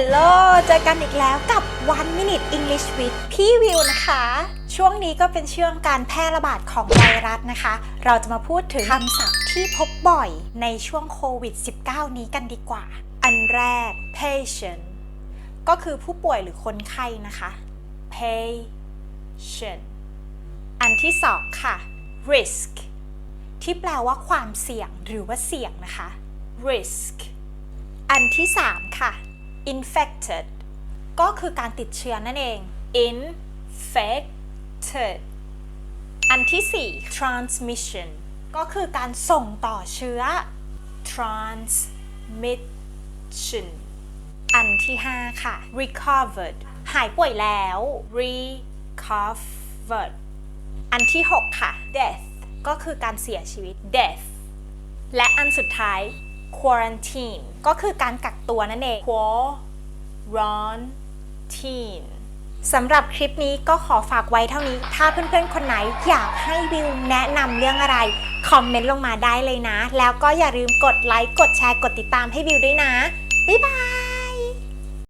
Hello เจอกันอีกแล้วกับ One Minute English with พี่วิวนะคะ ช่วงนี้ก็เป็นช่วงการแพร่ระบาดของไวรัสนะคะ เราจะมาพูดถึงคำศัพท์ที่พบบ่อยในช่วงโควิด -19 นี้กันดีกว่า อันแรก patient ก็คือผู้ป่วยหรือคนไข้นะคะ patient อันที่สองค่ะ risk ที่แปลว่าความเสี่ยงหรือว่าเสี่ยงนะคะ risk อันที่3ค่ะ infected ก็คือการติดเชื้อนั่นเอง infected อันที่ 4 transmission ก็คือการส่งต่อเชื้อ transmission อันที่ 5 ค่ะ recovered หายป่วยแล้ว recovered อันที่ 6 ค่ะ death ก็คือการเสียชีวิต death และอันสุดท้าย quarantine ก็คือการกักตัวนั่นเอง quarantine สำหรับคลิปนี้ก็ขอฝากไว้เท่านี้ ถ้าเพื่อนๆ คนไหนอยากให้วิวแนะนำเรื่องอะไร คอมเมนต์ลงมาได้เลยนะ แล้วก็อย่าลืมกดไลค์ กดแชร์ กดติดตามให้วิวด้วยนะ บ๊ายบาย